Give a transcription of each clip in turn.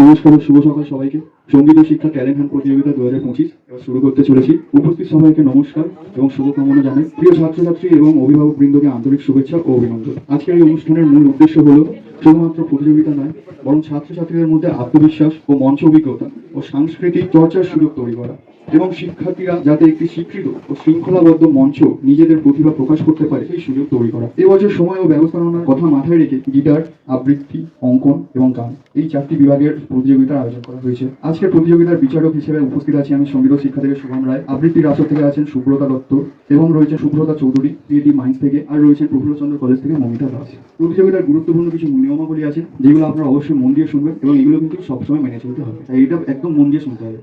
নমস্কার, শুভ সকাল সবাইকে। সংগীত ও শিক্ষা ট্যালেন্ট হ্যান্ড প্রতিযোগিতা দু হাজার পঁচিশ এবার শুরু করতে চলেছি। উপস্থিত সবাইকে নমস্কার এবং শুভকামনা জানাই। প্রিয় ছাত্রছাত্রী এবং অভিভাবক বৃন্দকে আন্তরিক শুভেচ্ছা ও অভিনন্দন। আজকের এই অনুষ্ঠানের মূল উদ্দেশ্য হলো, শুধুমাত্র প্রতিযোগিতা নয়, বরং ছাত্রছাত্রীদের মধ্যে আত্মবিশ্বাস ও মঞ্চ অভিজ্ঞতা ও সাংস্কৃতিক চর্চার সুযোগ তৈরি করা। এবং শিক্ষার্থীরা যাতে একটি স্বীকৃত ও শৃঙ্খলাবদ্ধ মঞ্চ নিজেদের প্রতিভা প্রকাশ করতে পারে, সেই সুযোগ তৈরি করা। এবছর সময় ও ব্যবস্থাপনার কথা মাথায় রেখে গিটার, আবৃত্তি, অঙ্কন এবং গান এই চারটি বিভাগের প্রতিযোগিতার আয়োজন করা হয়েছে। আজকের প্রতিযোগিতার বিচারক হিসেবে উপস্থিত আছি আমি সংগীত শিক্ষা থেকে শুভম রায়। আবৃত্তির আসর থেকে আছেন সুব্রতা দত্ত এবং রয়েছে সুব্রতা চৌধুরী সিএটি মাইন্স থেকে, আর রয়েছেন প্রফুল্লচন্দ্র কলেজ থেকে মমিতা দাস। প্রতিযোগিতার গুরুত্বপূর্ণ কিছু নিয়মাবলী আছে, যেগুলো আপনারা অবশ্যই মন দিয়ে শুনবেন এবং এগুলো কিন্তু সবসময় মেনে চলতে হবে। তাই এটা একদম মন দিয়ে শুনতে হবে।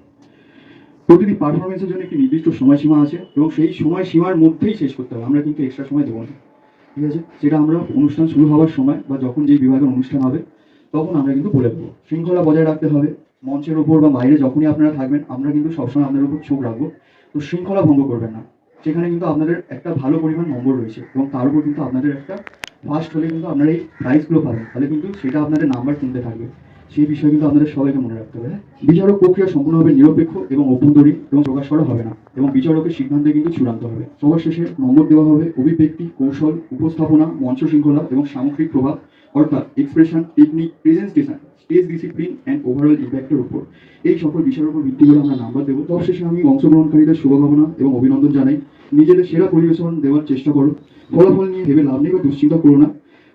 প্রতিটি পারফরমেন্সের জন্য একটি নির্দিষ্ট সময়সীমা আছে এবং সেই সময়সীমার মধ্যেই শেষ করতে হবে। আমরা কিন্তু এক্সট্রা সময় দেবো না। ঠিক আছে? সেটা আমরা অনুষ্ঠান শুরু হওয়ার সময় বা যখন যেই বিভাগের অনুষ্ঠান হবে, তখন আমরা কিন্তু বলে দেবো। শৃঙ্খলা বজায় রাখতে হবে। মঞ্চের ওপর বা বাইরে যখনই আপনারা থাকবেন, আমরা কিন্তু সবসময় আপনাদের উপর চোখ রাখব। তো শৃঙ্খলা ভঙ্গ করবেন না। সেখানে কিন্তু আপনাদের একটা ভালো পরিমাণ নম্বর রয়েছে এবং তার উপর কিন্তু আপনাদের একটা ফার্স্ট হলে কিন্তু আপনারা এই প্রাইজগুলো পাবেন। তাহলে কিন্তু সেটা আপনাদের নাম্বার কিনতে থাকবে। সেই বিষয় কিন্তু আমাদের সবাইকে মনে রাখতে হবে? বিচারক প্রক্রিয়া সম্পূর্ণভাবে নিরপেক্ষ এবং অভ্যন্তরীণ এবং প্রকাশ করা হবে না এবং বিচারকের সিদ্ধান্তে কিন্তু চূড়ান্ত হবে। সবার শেষে নম্বর দেওয়া হবে অভিব্যক্তি, কৌশল, উপস্থাপনা মঞ্চ শৃঙ্খলা এবং সামগ্রিক প্রভাব, অর্থাৎ expression technique presentation stage discipline and overall ইম্প্যাক্টের উপর। এই সকল বিষয়ের উপর ভিত্তি করে আমরা নাম্বার দেবো। সবশেষে আমি অংশগ্রহণকারীদের শুভকামনা এবং অভিনন্দন জানাই। নিজেদের সেরা পরিবেশন দেওয়ার চেষ্টা করো। ফলাফল নিয়ে ভেবে লাভ নেই বা দুশ্চিন্তা করো না।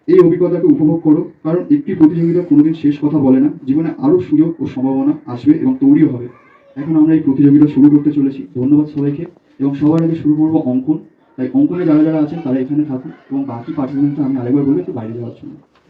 এই অভিজ্ঞতাকে উপভোগ করো। কারণ একটি প্রতিযোগিতা কোনোদিন শেষ কথা বলে না। জীবনে আরও সুযোগ ও সম্ভাবনা আসবে এবং তৈরিও হবে। এখন আমরা এই প্রতিযোগিতা শুরু করতে চলেছি। ধন্যবাদ সবাইকে। এবং সবার আগে শুরু করব অঙ্কন। তাই অঙ্কনে যারা যারা আছেন তারা এখানে থাকুন। এবং বাকি পার্টিসিপেন্টরা আমি আরেকবার বলব একটু বাইরে যাওয়ার জন্য।